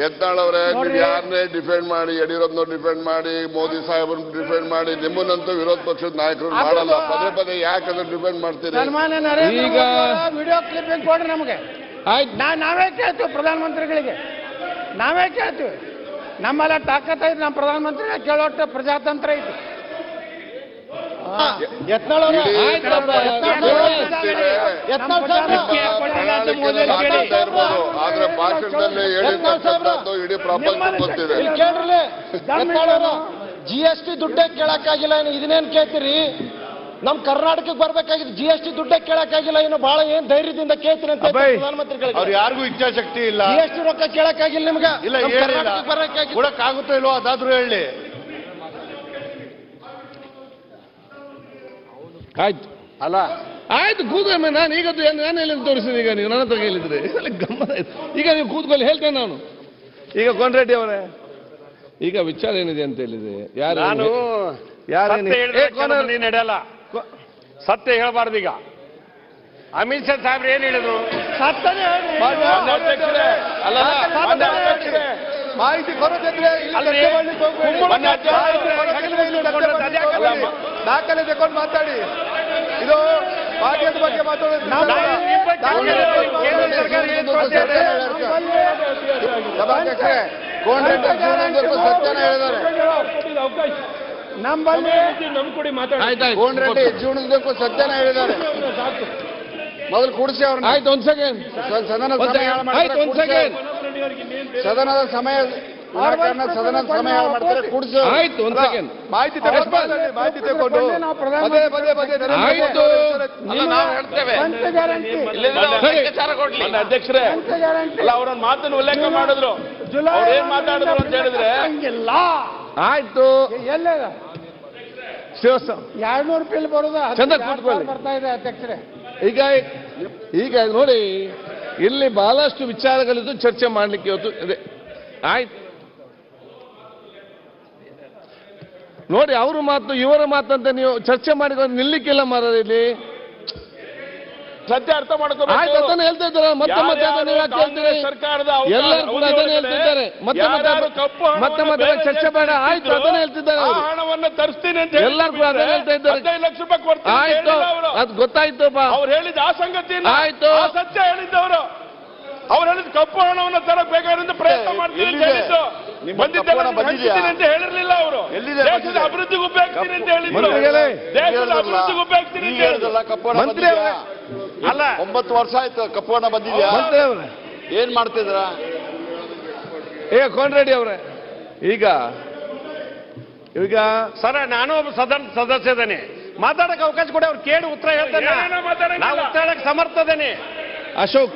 ಯತ್ನಾಳವ್ರೆ ಯತ್ನಾಳವ್ರೆ ನೀವು ಯಾರನ್ನೇ ಡಿಫೆಂಡ್ ಮಾಡಿ ಯಡಿಯೂರಪ್ಪನವ್ರು ಡಿಫೆಂಡ್ ಮಾಡಿ ಮೋದಿ ಸಾಹೇಬ್ರನ್ನ ಡಿಫೆಂಡ್ ಮಾಡಿ ನಿಮ್ಮನ್ನಂತೂ ವಿರೋಧ ಪಕ್ಷದ ನಾಯಕರು ಮಾಡಲ್ಲ. ಪದೇ ಪದೇ ಯಾಕಂದ್ರೆ ಡಿಫೆಂಡ್ ಮಾಡ್ತೀರಿ? ಸನ್ಮಾನ್ಯ ನರೇಂದ್ರ ಈಗ- ವಿಡಿಯೋ ಕ್ಲಿಪ್ಪಿಂಗ್ ಕೊಡ್ರಿ ನಮಗೆ. ಆಯ್ತು. ನಾ ನಾವೇ ಕೇಳ್ತೀವಿ ಪ್ರಧಾನಮಂತ್ರಿಗಳಿಗೆ. ನಾವೇ ಕೇಳ್ತೀವಿ. ನಮ್ಮೆಲ್ಲ ತಾಕತ್ ಐತಿ ನಮ್ಮ ಪ್ರಧಾನಮಂತ್ರಿ ಕೇಳೋಟ್ಟು ಪ್ರಜಾತಂತ್ರ ಐತಿ. ಯತ್ನಾಳ್ ಅವರೇ. ಯತ್ನಾಳ್ ಇರ್ಬೋದು ಆದ್ರೆ ಭಾಷಣದಲ್ಲಿ ಹೇಳಿರ್ತಕ್ಕಂಥದ್ದು ಇಡೀ ಪ್ರಪಂಚ ಗೊತ್ತಿದೆ. ಜಿ ಎಸ್ ಟಿ ದುಡ್ಡೇ ಕೇಳಕ್ಕಾಗಿಲ್ಲ ಏನು? ಇದನ್ನೇನ್ ಕೇಳ್ತೀರಿ? ನಮ್ ಕರ್ನಾಟಕಕ್ಕೆ ಬರ್ಬೇಕಾಗಿದ್ದು ಜಿ ಎಸ್ ಟಿ ದುಡ್ಡೇ ಕೇಳಕ್ಕಾಗಿಲ್ಲ ಏನು? ಬಹಳ ಏನ್ ಧೈರ್ಯದಿಂದ ಕೇಳ್ತೀರಿ ಅಂತ ಪ್ರಧಾನಮಂತ್ರಿ ಪ್ರಧಾನಮಂತ್ರಿಗಳಿಗೆ. ಅವ್ರು ಯಾರಿಗೂ ಇಚ್ಛಾಶಕ್ತಿ ಇಲ್ಲ. ಜಿ ಎಸ್ ಟಿ ರೊಕ್ಕ ಕೇಳಕ್ಕಾಗಿಲ್ಲ ನಿಮ್ಗೆ? ಇಲ್ಲ ಕೊಡಕ್ಕಾಗುತ್ತೋ ಇಲ್ವೋ ಅದಾದ್ರೂ ಹೇಳಿ. ಆಯ್ತು. ಅಲ್ಲ ಆಯ್ತು ಕೂತ್ಕೊಳ್ಳಿ ನಾನು ಈಗ ನಾನು ಎಲ್ಲಿ ತೋರಿಸಿದೆ ಈಗ ನೀವು? ನನ್ನ ಹತ್ರ ಹೇಳಿದ್ರೆ ಗಮ್ಮತ್ ಆಯ್ತು. ಈಗ ನೀವು ಕೂತ್ಕೊಳ್ಳಿ ಹೇಳ್ತೇನೆ ನಾನು. ಈಗ ಕೊಂಡ್ರೆಡ್ಡಿ ಅವರೇ? ಈಗ ವಿಚಾರ ಏನಿದೆ ಅಂತ ಹೇಳಿದೆ ಯಾರು ನಾನು ಯಾರು ನಡೆಯಲ್ಲ. ಸತ್ಯ ಹೇಳಬಾರ್ದು ಈಗ. ಅಮಿತ್ ಶಾ ಸಾಹೇಬ್ರು ಏನ್ ಹೇಳಿದ್ರು? ಮಾಹಿತಿ ಕೊರತಿದ್ರೆ ದಾಖಲೆ ತಗೊಂಡು ಮಾತಾಡಿ. ಇದು ಬಗ್ಗೆ ಮಾತಾಡೋದು ಬಗ್ಗೆ ಕೇಂದ್ರ ಸರ್ಕಾರ ಏನ್ ಮಾತಾಡ್ತಾ ಇದೆ? ಜೀವನದಕ್ಕೂ ಸತ್ಯನ ಹೇಳಿದ್ದಾರೆ. ನಮ್ಮಲ್ಲಿ ಸತ್ಯನ ಹೇಳಿದ್ದಾರೆ. ಮೊದಲು ಕೂಡಿಸಿ ಅವ್ರನ್ನ. ಆಯ್ತು ಒಂದ್ ಸೆಕೆಂಡ್ ಸದನ. ಸದನದ ಸಮಯ ಸದನದ ಸಮಯ ಮಾಡ್ತಾರೆ? ಕೂಡಿಸಿ ಆಯ್ತು ಒಂದ್ ಸೆಕೆಂಡ್ ಮಾಹಿತಿ ಮಾಹಿತಿ ತಗೊಂಡು. ಪದೇ ಪದೇ ಆಯ್ತು. ಅಲ್ಲ ನಾವು ಹೇಳ್ತೇವೆ. ಗ್ಯಾರಂಟಿ. ಅಧ್ಯಕ್ಷರೇ ಅಲ್ಲ ಅವ್ರೊಂದು ಮಾತನ್ನು ಉಲ್ಲೇಖ ಮಾಡಿದ್ರು. ಜುಲೈ ಅವ್ರು ಏನ್ ಮಾತಾಡಿದ್ರು ಅಂತ ಹೇಳಿದ್ರೆ ಆಯ್ತು. ಎಲ್ಲದ ಶಿವಸ ಎರಡ್ನೂರು ರೂಪಾಯಿ ಬರೋದು ಚಂದ ಬರ್ತಾ ಇದೆ ಅಧ್ಯಕ್ಷರೇ. ಈಗ ಈಗ ನೋಡಿ ಇಲ್ಲಿ ಬಹಳಷ್ಟು ವಿಚಾರಗಳಿದ್ದು ಚರ್ಚೆ ಮಾಡ್ಲಿಕ್ಕೆ ಇವತ್ತು ಇದೆ. ಆಯ್ತು. ನೋಡಿ ಅವರು ಮಾತು ಇವರ ಮಾತಂತ ನೀವು ಚರ್ಚೆ ಮಾಡಿಕೊಂಡು ನಿಲ್ಲಿಕ್ಕಿಲ್ಲ ಮಾರ ಇಲ್ಲಿ. ಸತ್ಯ ಅರ್ಥ ಮಾಡ್ಕೋಬೇಕು. ಅದನ್ನ ಹೇಳ್ತಾ ಇದ್ದಾರೆ. ಮತ್ತೆ ಮತ್ತೆ ಅದನ್ನ ನೀವು ಯಾಕೆ ಹೇಳ್ತೀರಿ? ಸರ್ಕಾರದ ಎಲ್ಲರೂ ಕೂಡ ಅದನ್ನ ಹೇಳ್ತಿದ್ದಾರೆ. ಮತ್ತೆ ಮತ್ತೆ ಮತ್ತೆ ಮತ್ತೆ ಚರ್ಚೆ ಬೇಡ. ಆಯ್ತು ಅದನ್ನ ಹೇಳ್ತಿದ್ದಾರೆ ಆ ಅವರು. ಹಣವನ್ನ ತರಿಸ್ತೀನಿ ಅಂತ ಎಲ್ಲರೂ ಕೂಡ ಅದನ್ನ ಹೇಳ್ತಾ ಇದ್ದಾರೆ. ಹದಿನೈದು ಲಕ್ಷ ರೂಪಾಯಿ ಕೊಡ್ತೀನಿ ಆಯ್ತು. ಅದು ಗೊತ್ತಾಯ್ತಪ್ಪ. ಅವ್ರು ಹೇಳಿದ ಆ ಸಂಗತಿ ಆಯ್ತು. ಸತ್ಯ ಹೇಳಿದ್ದವರು. ಅವ್ರು ಹೇಳಿದ ಕಪ್ಪು ಹಣವನ್ನು ತರಕ್ ಬೇಕಾದ್ರಿಂದ ಪ್ರಯತ್ನ ಮಾಡ್ತೀನಿ ಅಂತ ಎಲ್ಲಿದೆ? ಹೇಳಿದ್ದು. ಬಂದಿದ್ದೆಲ್ಲ ಕಪ್ಪು ಹಣ ಬಂದಿದ್ಯಾ? ಹಂಚ್ತೀನಿ ಅಂತ ಹೇಳಿರ್ಲಿಲ್ಲ ಅವರು. ಎಲ್ಲಿದೆ ದೇಶದ? ಅಭಿವೃದ್ಧಿಗೆ ಉಪಯೋಗಿಸ್ತೀನಿ ಅಂತ ಹೇಳಿದ್ರು. ಮಂತ್ರಿಗಳೇ, ದೇಶದ ಅಭಿವೃದ್ಧಿಗೆ ಉಪಯೋಗಿಸ್ತೀನಿ ಅಂತ ಹೇಳಿದ್ರು. ಅಲ್ಲ. ಒಂಬತ್ತು ವರ್ಷ ಆಯ್ತು ಕಪ್ಪೋಣ ಬಂದಿದ್ಯಾ? ಮಂತ್ರಿ ಅವರೇ. ಏನ್ ಮಾಡ್ತಿದ್ರ? ಏ ಕೋನ್ರೆಡ್ಡಿ ಅವ್ರೆ. ಈಗ? ಈಗ ಸರ ನಾನು ಒಬ್ಬ ಸದನ ಇದ್ದೇನೆ. ಮಾತಾಡಕ್ ಅವಕಾಶ ಕೊಡಿ ಅವ್ರು ಕೇಳಿ ಉತ್ತರ ಹೇಳ್ತೇನೆ. ನಾವು ಉತ್ತರ ಹೇಳಕ್ ಸಮರ್ಥದೇನೆ Ashok.